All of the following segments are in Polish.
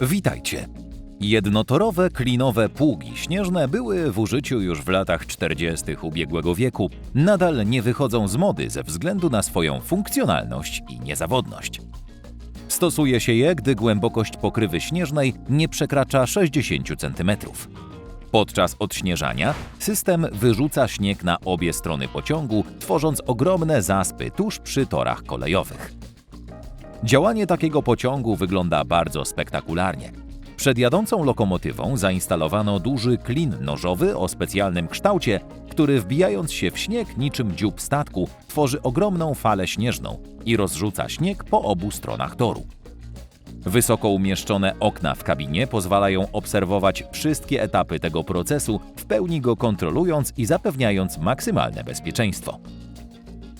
Witajcie. Jednotorowe, klinowe pługi śnieżne były w użyciu już w latach 40. ubiegłego wieku. Nadal nie wychodzą z mody ze względu na swoją funkcjonalność i niezawodność. Stosuje się je, gdy głębokość pokrywy śnieżnej nie przekracza 60 cm. Podczas odśnieżania system wyrzuca śnieg na obie strony pociągu, tworząc ogromne zaspy tuż przy torach kolejowych. Działanie takiego pociągu wygląda bardzo spektakularnie. Przed jadącą lokomotywą zainstalowano duży klin nożowy o specjalnym kształcie, który wbijając się w śnieg niczym dziób statku, tworzy ogromną falę śnieżną i rozrzuca śnieg po obu stronach toru. Wysoko umieszczone okna w kabinie pozwalają obserwować wszystkie etapy tego procesu, w pełni go kontrolując i zapewniając maksymalne bezpieczeństwo.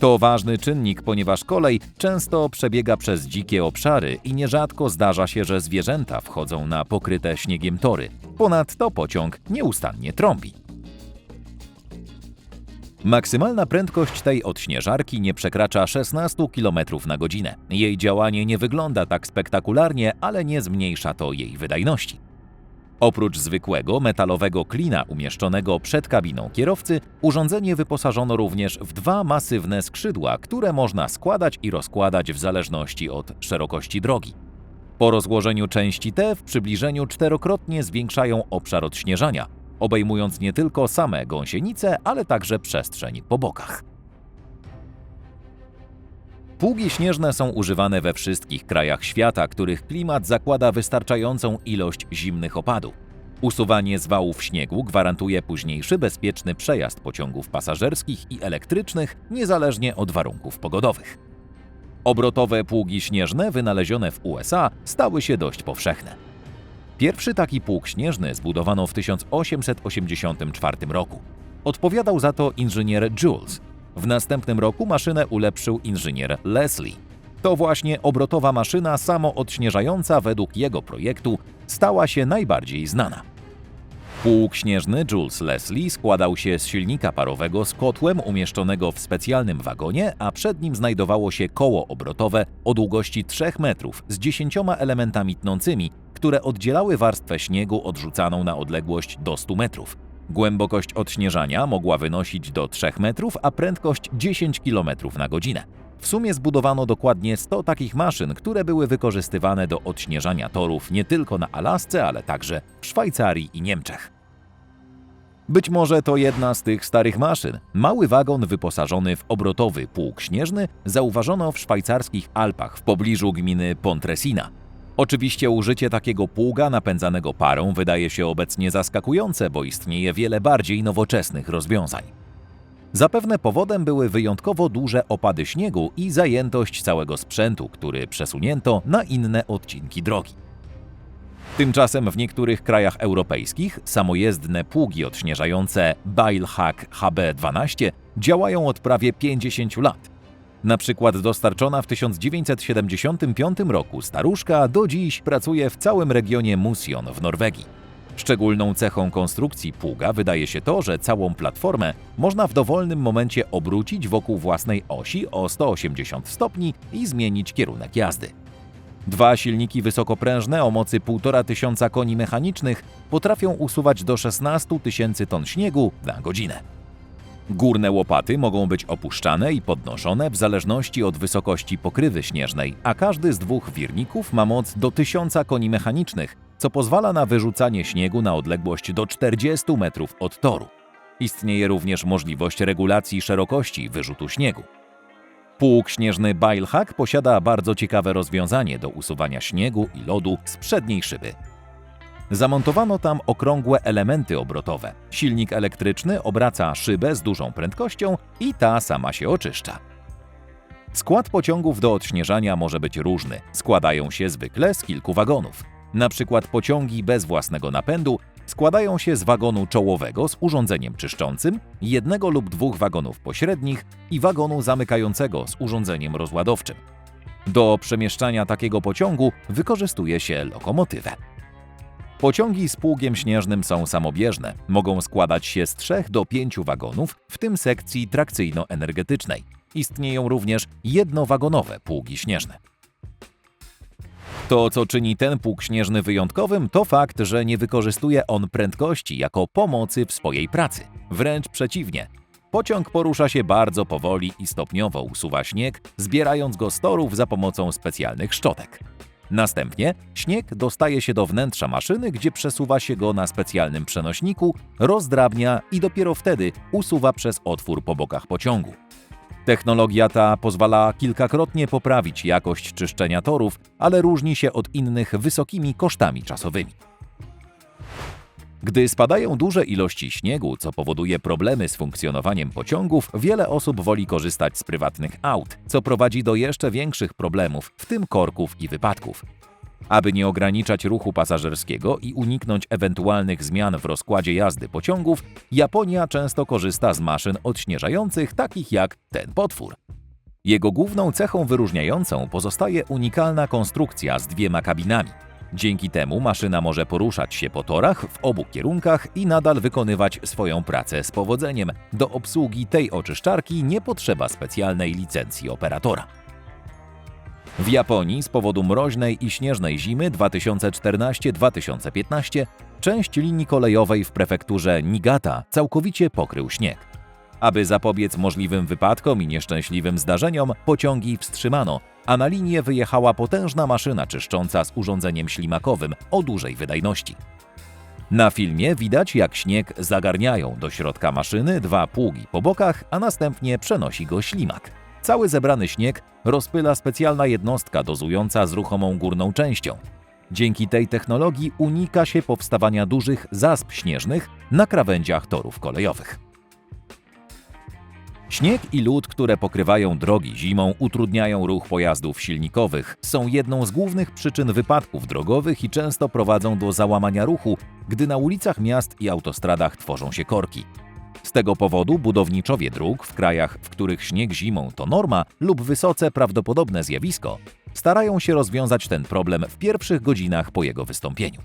To ważny czynnik, ponieważ kolej często przebiega przez dzikie obszary i nierzadko zdarza się, że zwierzęta wchodzą na pokryte śniegiem tory. Ponadto pociąg nieustannie trąbi. Maksymalna prędkość tej odśnieżarki nie przekracza 16 km na godzinę. Jej działanie nie wygląda tak spektakularnie, ale nie zmniejsza to jej wydajności. Oprócz zwykłego metalowego klina umieszczonego przed kabiną kierowcy, urządzenie wyposażono również w dwa masywne skrzydła, które można składać i rozkładać w zależności od szerokości drogi. Po rozłożeniu części te w przybliżeniu czterokrotnie zwiększają obszar odśnieżania, obejmując nie tylko same gąsienice, ale także przestrzeń po bokach. Pługi śnieżne są używane we wszystkich krajach świata, których klimat zakłada wystarczającą ilość zimnych opadów. Usuwanie zwałów śniegu gwarantuje późniejszy bezpieczny przejazd pociągów pasażerskich i elektrycznych, niezależnie od warunków pogodowych. Obrotowe pługi śnieżne wynalezione w USA stały się dość powszechne. Pierwszy taki pług śnieżny zbudowano w 1884 roku. Odpowiadał za to inżynier Jules. W następnym roku maszynę ulepszył inżynier Leslie. To właśnie obrotowa maszyna samoodśnieżająca według jego projektu stała się najbardziej znana. Pług śnieżny Jules Leslie składał się z silnika parowego z kotłem umieszczonego w specjalnym wagonie, a przed nim znajdowało się koło obrotowe o długości 3 metrów z 10 elementami tnącymi, które oddzielały warstwę śniegu odrzucaną na odległość do 100 metrów. Głębokość odśnieżania mogła wynosić do 3 metrów, a prędkość 10 km na godzinę. W sumie zbudowano dokładnie 100 takich maszyn, które były wykorzystywane do odśnieżania torów nie tylko na Alasce, ale także w Szwajcarii i Niemczech. Być może to jedna z tych starych maszyn. Mały wagon wyposażony w obrotowy pług śnieżny zauważono w szwajcarskich Alpach w pobliżu gminy Pontresina. Oczywiście użycie takiego pługa napędzanego parą wydaje się obecnie zaskakujące, bo istnieje wiele bardziej nowoczesnych rozwiązań. Zapewne powodem były wyjątkowo duże opady śniegu i zajętość całego sprzętu, który przesunięto na inne odcinki drogi. Tymczasem w niektórych krajach europejskich samojezdne pługi odśnieżające Bailhack HB12 działają od prawie 50 lat. Na przykład dostarczona w 1975 roku staruszka do dziś pracuje w całym regionie Musion w Norwegii. Szczególną cechą konstrukcji pługa wydaje się to, że całą platformę można w dowolnym momencie obrócić wokół własnej osi o 180 stopni i zmienić kierunek jazdy. Dwa silniki wysokoprężne o mocy 1,5 tysiąca koni mechanicznych potrafią usuwać do 16 tysięcy ton śniegu na godzinę. Górne łopaty mogą być opuszczane i podnoszone w zależności od wysokości pokrywy śnieżnej, a każdy z dwóch wirników ma moc do 1000 koni mechanicznych, co pozwala na wyrzucanie śniegu na odległość do 40 metrów od toru. Istnieje również możliwość regulacji szerokości wyrzutu śniegu. Pług śnieżny Bailhack posiada bardzo ciekawe rozwiązanie do usuwania śniegu i lodu z przedniej szyby. Zamontowano tam okrągłe elementy obrotowe. Silnik elektryczny obraca szybę z dużą prędkością i ta sama się oczyszcza. Skład pociągów do odśnieżania może być różny. Składają się zwykle z kilku wagonów. Na przykład pociągi bez własnego napędu składają się z wagonu czołowego z urządzeniem czyszczącym, jednego lub dwóch wagonów pośrednich i wagonu zamykającego z urządzeniem rozładowczym. Do przemieszczania takiego pociągu wykorzystuje się lokomotywę. Pociągi z pługiem śnieżnym są samobieżne. Mogą składać się z 3 do 5 wagonów, w tym sekcji trakcyjno-energetycznej. Istnieją również jednowagonowe pługi śnieżne. To, co czyni ten pług śnieżny wyjątkowym, to fakt, że nie wykorzystuje on prędkości jako pomocy w swojej pracy. Wręcz przeciwnie. Pociąg porusza się bardzo powoli i stopniowo usuwa śnieg, zbierając go z torów za pomocą specjalnych szczotek. Następnie śnieg dostaje się do wnętrza maszyny, gdzie przesuwa się go na specjalnym przenośniku, rozdrabnia i dopiero wtedy usuwa przez otwór po bokach pociągu. Technologia ta pozwala kilkakrotnie poprawić jakość czyszczenia torów, ale różni się od innych wysokimi kosztami czasowymi. Gdy spadają duże ilości śniegu, co powoduje problemy z funkcjonowaniem pociągów, wiele osób woli korzystać z prywatnych aut, co prowadzi do jeszcze większych problemów, w tym korków i wypadków. Aby nie ograniczać ruchu pasażerskiego i uniknąć ewentualnych zmian w rozkładzie jazdy pociągów, Japonia często korzysta z maszyn odśnieżających, takich jak ten potwór. Jego główną cechą wyróżniającą pozostaje unikalna konstrukcja z dwiema kabinami. Dzięki temu maszyna może poruszać się po torach w obu kierunkach i nadal wykonywać swoją pracę z powodzeniem. Do obsługi tej oczyszczarki nie potrzeba specjalnej licencji operatora. W Japonii z powodu mroźnej i śnieżnej zimy 2014-2015 część linii kolejowej w prefekturze Niigata całkowicie pokrył śnieg. Aby zapobiec możliwym wypadkom i nieszczęśliwym zdarzeniom, pociągi wstrzymano, a na linię wyjechała potężna maszyna czyszcząca z urządzeniem ślimakowym o dużej wydajności. Na filmie widać, jak śnieg zagarniają do środka maszyny dwa pługi po bokach, a następnie przenosi go ślimak. Cały zebrany śnieg rozpyla specjalna jednostka dozująca z ruchomą górną częścią. Dzięki tej technologii unika się powstawania dużych zasp śnieżnych na krawędziach torów kolejowych. Śnieg i lód, które pokrywają drogi zimą, utrudniają ruch pojazdów silnikowych, są jedną z głównych przyczyn wypadków drogowych i często prowadzą do załamania ruchu, gdy na ulicach miast i autostradach tworzą się korki. Z tego powodu budowniczowie dróg w krajach, w których śnieg zimą to norma lub wysoce prawdopodobne zjawisko, starają się rozwiązać ten problem w pierwszych godzinach po jego wystąpieniu.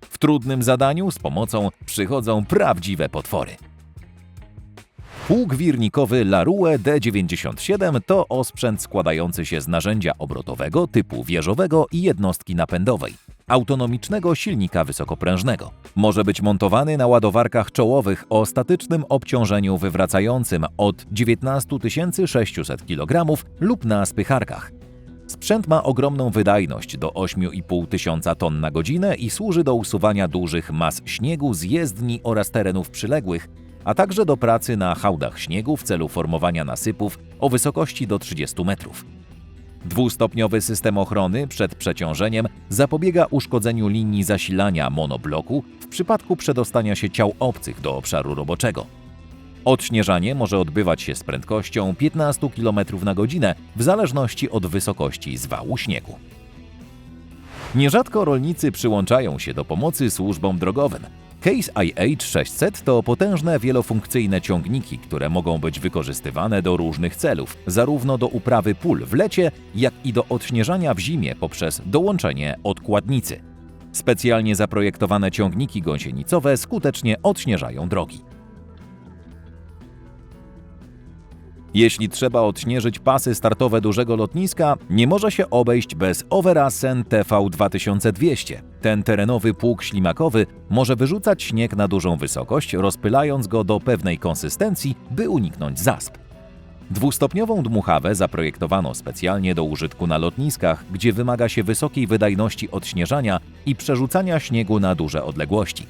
W trudnym zadaniu z pomocą przychodzą prawdziwe potwory. Pług wirnikowy Larue D97 to osprzęt składający się z narzędzia obrotowego typu wieżowego i jednostki napędowej, autonomicznego silnika wysokoprężnego. Może być montowany na ładowarkach czołowych o statycznym obciążeniu wywracającym od 19 600 kg lub na spycharkach. Sprzęt ma ogromną wydajność do 8,5 tysiąca ton na godzinę i służy do usuwania dużych mas śniegu z jezdni oraz terenów przyległych, a także do pracy na hałdach śniegu w celu formowania nasypów o wysokości do 30 metrów. Dwustopniowy system ochrony przed przeciążeniem zapobiega uszkodzeniu linii zasilania monobloku w przypadku przedostania się ciał obcych do obszaru roboczego. Odśnieżanie może odbywać się z prędkością 15 km na godzinę w zależności od wysokości zwału śniegu. Nierzadko rolnicy przyłączają się do pomocy służbom drogowym. Case IH600 to potężne wielofunkcyjne ciągniki, które mogą być wykorzystywane do różnych celów, zarówno do uprawy pól w lecie, jak i do odśnieżania w zimie poprzez dołączenie odkładnicy. Specjalnie zaprojektowane ciągniki gąsienicowe skutecznie odśnieżają drogi. Jeśli trzeba odśnieżyć pasy startowe dużego lotniska, nie może się obejść bez Overasen TV2200. Ten terenowy pług ślimakowy może wyrzucać śnieg na dużą wysokość, rozpylając go do pewnej konsystencji, by uniknąć zasp. Dwustopniową dmuchawę zaprojektowano specjalnie do użytku na lotniskach, gdzie wymaga się wysokiej wydajności odśnieżania i przerzucania śniegu na duże odległości.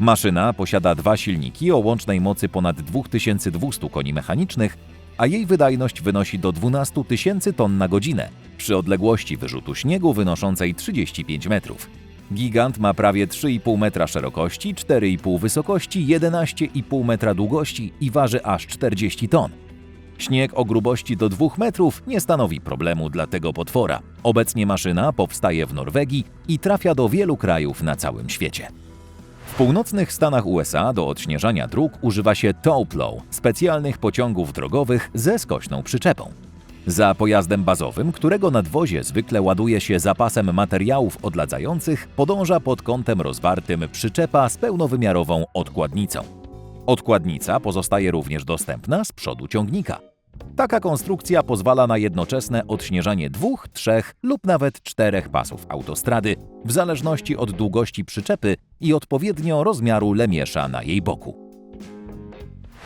Maszyna posiada dwa silniki o łącznej mocy ponad 2200 koni mechanicznych a jej wydajność wynosi do 12 tysięcy ton na godzinę przy odległości wyrzutu śniegu wynoszącej 35 metrów. Gigant ma prawie 3,5 metra szerokości, 4,5 wysokości, 11,5 metra długości i waży aż 40 ton. Śnieg o grubości do 2 metrów nie stanowi problemu dla tego potwora. Obecnie maszyna powstaje w Norwegii i trafia do wielu krajów na całym świecie. W północnych Stanach USA do odśnieżania dróg używa się towplow, specjalnych pociągów drogowych ze skośną przyczepą. Za pojazdem bazowym, którego nadwozie zwykle ładuje się zapasem materiałów odladzających, podąża pod kątem rozwartym przyczepa z pełnowymiarową odkładnicą. Odkładnica pozostaje również dostępna z przodu ciągnika. Taka konstrukcja pozwala na jednoczesne odśnieżanie dwóch, trzech lub nawet czterech pasów autostrady, w zależności od długości przyczepy i odpowiednio rozmiaru lemiesza na jej boku.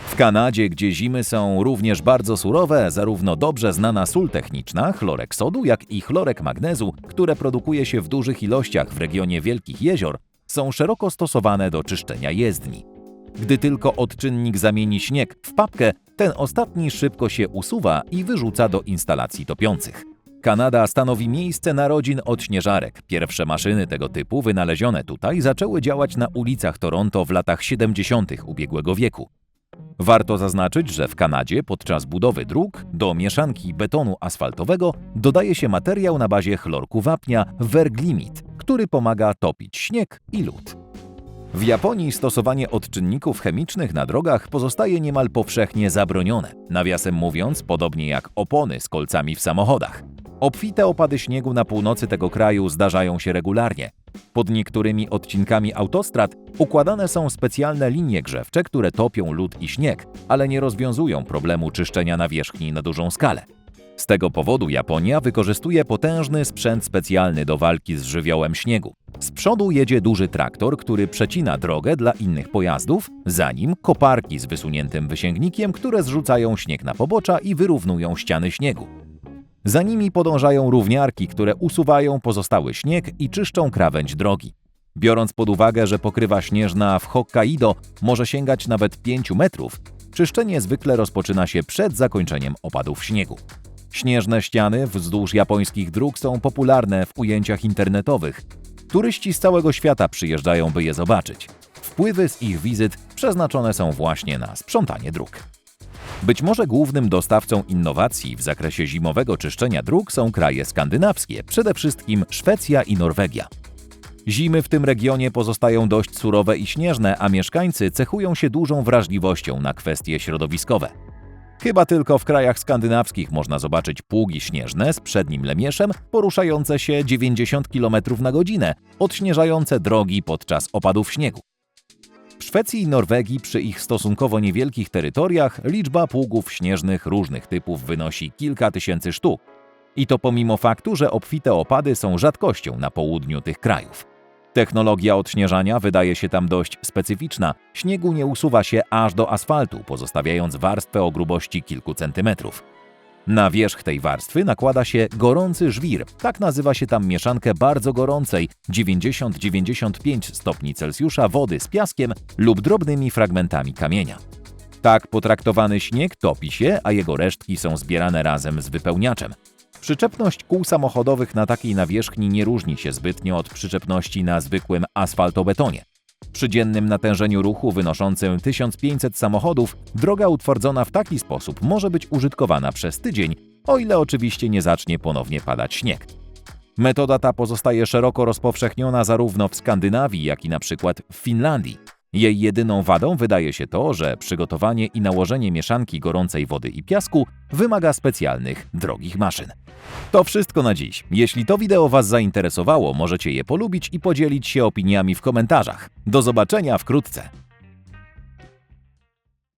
W Kanadzie, gdzie zimy są również bardzo surowe, zarówno dobrze znana sól techniczna, chlorek sodu, jak i chlorek magnezu, które produkuje się w dużych ilościach w regionie Wielkich Jezior, są szeroko stosowane do czyszczenia jezdni. Gdy tylko odczynnik zamieni śnieg w papkę, ten ostatni szybko się usuwa i wyrzuca do instalacji topiących. Kanada stanowi miejsce narodzin odśnieżarek. Pierwsze maszyny tego typu wynalezione tutaj zaczęły działać na ulicach Toronto w latach 70. ubiegłego wieku. Warto zaznaczyć, że w Kanadzie podczas budowy dróg do mieszanki betonu asfaltowego dodaje się materiał na bazie chlorku wapnia Verglimit, który pomaga topić śnieg i lód. W Japonii stosowanie odczynników chemicznych na drogach pozostaje niemal powszechnie zabronione, nawiasem mówiąc, podobnie jak opony z kolcami w samochodach. Obfite opady śniegu na północy tego kraju zdarzają się regularnie. Pod niektórymi odcinkami autostrad układane są specjalne linie grzewcze, które topią lód i śnieg, ale nie rozwiązują problemu czyszczenia nawierzchni na dużą skalę. Z tego powodu Japonia wykorzystuje potężny sprzęt specjalny do walki z żywiołem śniegu. Z przodu jedzie duży traktor, który przecina drogę dla innych pojazdów, za nim koparki z wysuniętym wysięgnikiem, które zrzucają śnieg na pobocza i wyrównują ściany śniegu. Za nimi podążają równiarki, które usuwają pozostały śnieg i czyszczą krawędź drogi. Biorąc pod uwagę, że pokrywa śnieżna w Hokkaido może sięgać nawet 5 metrów, czyszczenie zwykle rozpoczyna się przed zakończeniem opadów śniegu. Śnieżne ściany wzdłuż japońskich dróg są popularne w ujęciach internetowych. Turyści z całego świata przyjeżdżają, by je zobaczyć. Wpływy z ich wizyt przeznaczone są właśnie na sprzątanie dróg. Być może głównym dostawcą innowacji w zakresie zimowego czyszczenia dróg są kraje skandynawskie, przede wszystkim Szwecja i Norwegia. Zimy w tym regionie pozostają dość surowe i śnieżne, a mieszkańcy cechują się dużą wrażliwością na kwestie środowiskowe. Chyba tylko w krajach skandynawskich można zobaczyć pługi śnieżne z przednim lemieszem poruszające się 90 km na godzinę, odśnieżające drogi podczas opadów śniegu. W Szwecji i Norwegii przy ich stosunkowo niewielkich terytoriach liczba pługów śnieżnych różnych typów wynosi kilka tysięcy sztuk. I to pomimo faktu, że obfite opady są rzadkością na południu tych krajów. Technologia odśnieżania wydaje się tam dość specyficzna. Śniegu nie usuwa się aż do asfaltu, pozostawiając warstwę o grubości kilku centymetrów. Na wierzch tej warstwy nakłada się gorący żwir. Tak nazywa się tam mieszankę bardzo gorącej 90-95 stopni Celsjusza wody z piaskiem lub drobnymi fragmentami kamienia. Tak potraktowany śnieg topi się, a jego resztki są zbierane razem z wypełniaczem. Przyczepność kół samochodowych na takiej nawierzchni nie różni się zbytnio od przyczepności na zwykłym asfaltobetonie. Przy dziennym natężeniu ruchu wynoszącym 1500 samochodów, droga utwardzona w taki sposób może być użytkowana przez tydzień, o ile oczywiście nie zacznie ponownie padać śnieg. Metoda ta pozostaje szeroko rozpowszechniona zarówno w Skandynawii, jak i na przykład w Finlandii. Jej jedyną wadą wydaje się to, że przygotowanie i nałożenie mieszanki gorącej wody i piasku wymaga specjalnych, drogich maszyn. To wszystko na dziś. Jeśli to wideo Was zainteresowało, możecie je polubić i podzielić się opiniami w komentarzach. Do zobaczenia wkrótce.